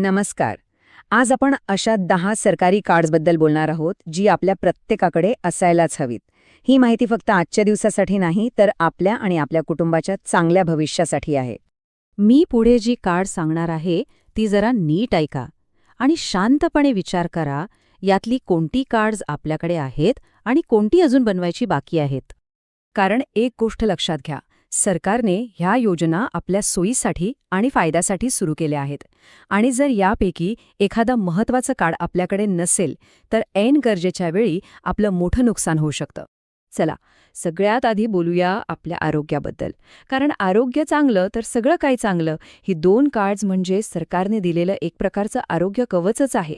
नमस्कार. आज आपण अशा दहा सरकारी कार्ड्सबद्दल बोलणार आहोत जी आपल्या प्रत्येकाकडे असायलाच हवीत. ही माहिती फक्त आजच्या दिवसासाठी नाही तर आपल्या आणि आपल्या कुटुंबाच्या चांगल्या भविष्यासाठी आहे. मी पुढे जी कार्ड सांगणार आहे ती जरा नीट ऐका आणि शांतपणे विचार करा यातली कोणती कार्ड्स आपल्याकडे आहेत आणि कोणती अजून बनवायची बाकी आहेत. कारण एक गोष्ट लक्षात घ्या सरकारने ह्या योजना आपल्या सोयीसाठी आणि फायद्यासाठी सुरू केल्या आहेत. आणि जर यापैकी एखादा महत्त्वाचं कार्ड आपल्याकडे नसेल तर ऐन गरजेच्या वेळी आपलं मोठं नुकसान होऊ शकतं. चला सगळ्यात आधी बोलूया आपल्या आरोग्याबद्दल. कारण आरोग्य चांगलं तर सगळं काही चांगलं? ही दोन कार्ड्स म्हणजे सरकारने दिलेलं एक प्रकारचं आरोग्य कवचच आहे.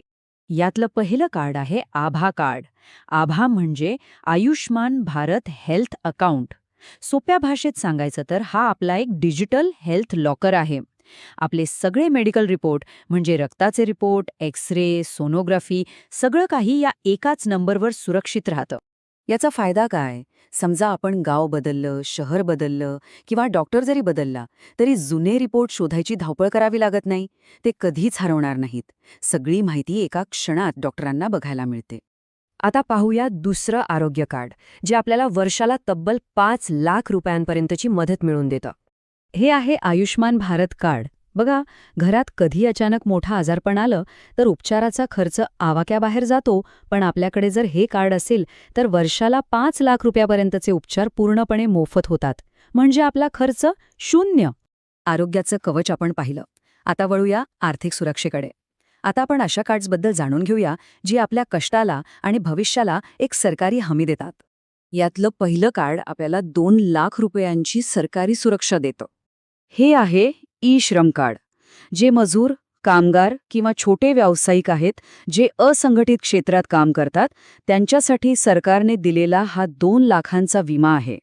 यातलं पहिलं कार्ड आहे आभा कार्ड. आभा म्हणजे आयुष्मान भारत हेल्थ अकाउंट. सोप्या भाषेत सांगायचं तर हा आपला एक डिजिटल हेल्थ लॉकर आहे. आपले सगळे मेडिकल रिपोर्ट म्हणजे रक्ताचे रिपोर्ट एक्स रे सोनोग्राफी सगळं काही या एकाच नंबरवर सुरक्षित राहतं. याचा फायदा काय? समजा आपण गाव बदललं शहर बदललं किंवा डॉक्टर जरी बदलला तरी जुने रिपोर्ट शोधायची धावपळ करावी लागत नाही. ते कधीच हरवणार नाहीत. सगळी माहिती एका क्षणात डॉक्टरांना बघायला मिळते. आता पाहूया दुसरं आरोग्य कार्ड जे आपल्याला वर्षाला तब्बल पाच लाख रुपयांपर्यंतची मदत मिळवून देतं. हे आहे आयुष्मान भारत कार्ड. बघा घरात कधी अचानक मोठा आजारपण आलं तर उपचाराचा खर्च आवाक्याबाहेर जातो पण आपल्याकडे जर हे कार्ड असेल तर वर्षाला पाच लाख रुपयापर्यंतचे उपचार पूर्णपणे मोफत होतात. म्हणजे आपला खर्च शून्य. आरोग्याचं कवच आपण पाहिलं. आता वळूया आर्थिक सुरक्षेकडे. आता आपण अशा कार्ड्सबद्दल जाणून घेऊया जी आपल्या कष्टाला आणि भविष्याला एक सरकारी हमी देतात. यातलं पहिलं कार्ड आपल्याला दोन लाख रुपयांची सरकारी सुरक्षा देतं. हे आहे ई श्रम कार्ड जे मजूर कामगार किंवा छोटे व्यावसायिक आहेत जे असंघटित क्षेत्रात काम करतात त्यांच्यासाठी सरकारने दिलेला हा दोन लाखांचा विमा आहे.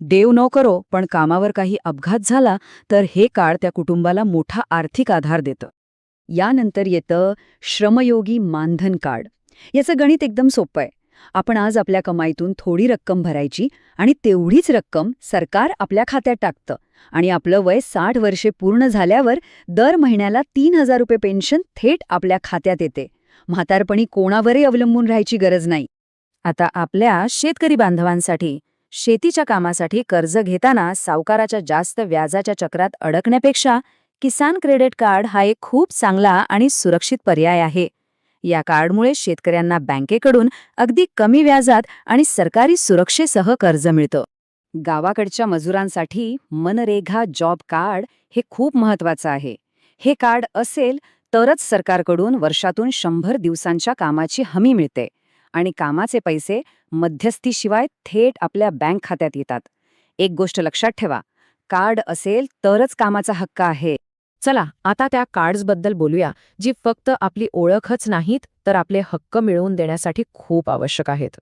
देव न करो पण कामावर काही अपघात झाला तर हे कार्ड त्या कुटुंबाला मोठा आर्थिक आधार देतं. यानंतर येतं श्रमयोगी मानधन कार्ड. याचं गणित एकदम सोपं आहे. आपण आज आपल्या कमाईतून थोडी रक्कम भरायची आणि तेवढीच रक्कम सरकार आपल्या खात्यात टाकतं आणि आपलं वय साठ वर्षे पूर्ण झाल्यावर दर महिन्याला तीन हजार रुपये पेन्शन थेट आपल्या खात्यात येते. म्हातारपणी कोणावरही अवलंबून राहायची गरज नाही. आता आपल्या शेतकरी बांधवांसाठी शेतीच्या कामासाठी कर्ज घेताना सावकाराच्या जास्त व्याजाच्या चक्रात अडकण्यापेक्षा किसान क्रेडिट कार्ड हा एक खूप चांगला आणि सुरक्षित पर्याय आहे. या कार्डमुळे शेतकऱ्यांना बँकेकडून अगदी कमी व्याजात आणि सरकारी सुरक्षेसह कर्ज मिळतं. गावाकडच्या मजुरांसाठी मनरेगा जॉब कार्ड हे खूप महत्वाचं आहे. हे कार्ड असेल तरच सरकारकडून वर्षातून शंभर दिवसांच्या कामाची हमी मिळते आणि कामाचे पैसे मध्यस्थीशिवाय थेट आपल्या बँक खात्यात येतात. एक गोष्ट लक्षात ठेवा कार्ड असेल तरच कामाचा हक्क आहे. चला आता त्या कार्ड्सबद्दल बोलूया जी फक्त आपली ओळखच नाहीत तर आपले हक्क मिळवून देण्यासाठी खूप आवश्यक आहेत.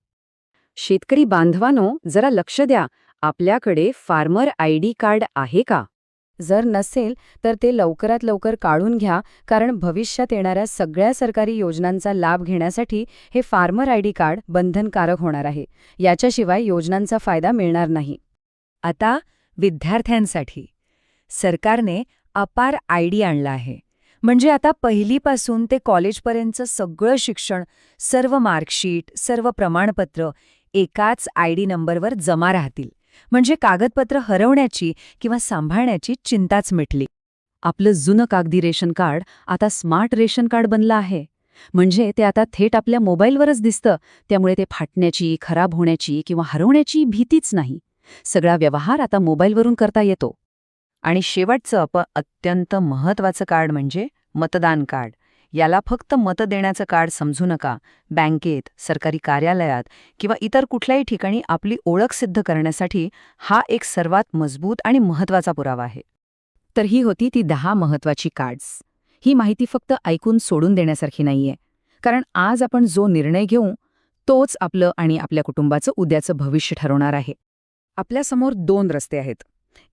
शेतकरी बांधवानो जरा लक्ष द्या आपल्याकडे फार्मर आय डी कार्ड आहे का? जर नसेल तर ते लवकरात लवकर काढून घ्या कारण भविष्यात येणाऱ्या सगळ्या सरकारी योजनांचा लाभ घेण्यासाठी हे फार्मर आय डी कार्ड बंधनकारक होणार आहे. याच्याशिवाय योजनांचा फायदा मिळणार नाही. आता विद्यार्थ्यांसाठी. सरकारने अपार आय डी आणला आहे. म्हणजे आता पहिलीपासून ते कॉलेजपर्यंतचं सगळं शिक्षण सर्व मार्कशीट सर्व प्रमाणपत्र एकाच आय डी नंबरवर जमा राहतील. म्हणजे कागदपत्र हरवण्याची किंवा सांभाळण्याची चिंताच मिटली. आपलं जुनं कागदी रेशन कार्ड आता स्मार्ट रेशन कार्ड बनलं आहे. म्हणजे ते आता थेट आपल्या मोबाईलवरच दिसतं. त्यामुळे ते फाटण्याची खराब होण्याची किंवा हरवण्याची भीतीच नाही. सगळा व्यवहार आता मोबाईलवरून करता येतो. आणि शेवटचं अप अत्यंत महत्वाचं कार्ड म्हणजे मतदान कार्ड. याला फक्त मत देण्याचं कार्ड समजू नका. बँकेत सरकारी कार्यालयात किंवा इतर कुठल्याही ठिकाणी आपली ओळख सिद्ध करण्यासाठी हा एक सर्वात मजबूत आणि महत्त्वाचा पुरावा आहे. तर ही होती ती दहा महत्वाची कार्ड्स. ही माहिती फक्त ऐकून सोडून देण्यासारखी नाहीये. कारण आज आपण जो निर्णय घेऊ तोच आपलं आणि आपल्या कुटुंबाचं उद्याचं भविष्य ठरवणार आहे. आपल्यासमोर दोन रस्ते आहेत.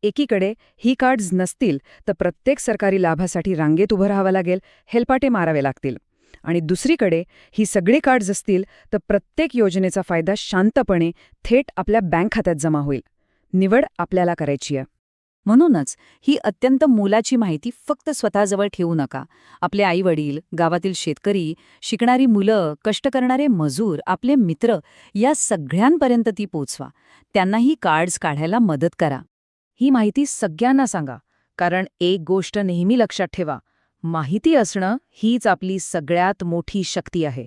एकीकडे ही कार्ड्स नसतील तर प्रत्येक सरकारी लाभासाठी रांगेत उभं राहावं लागेल हेलपाटे मारावे लागतील. आणि दुसरीकडे ही सगळी कार्ड्स असतील तर प्रत्येक योजनेचा फायदा शांतपणे थेट आपल्या बँक खात्यात जमा होईल. निवड आपल्याला करायची आहे. म्हणूनच ही अत्यंत मोलाची माहिती फक्त स्वतःजवळ ठेवू नका. आपले आईवडील गावातील शेतकरी शिकणारी मुलं कष्ट करणारे मजूर आपले मित्र या सगळ्यांपर्यंत ती पोचवा. त्यांनाही कार्ड्स काढायला मदत करा. ही माहिती सगळ्यांना सांगा कारण एक गोष्ट नेहमी लक्षात ठेवा माहिती असणं हीच आपली सगळ्यात मोठी शक्ती आहे.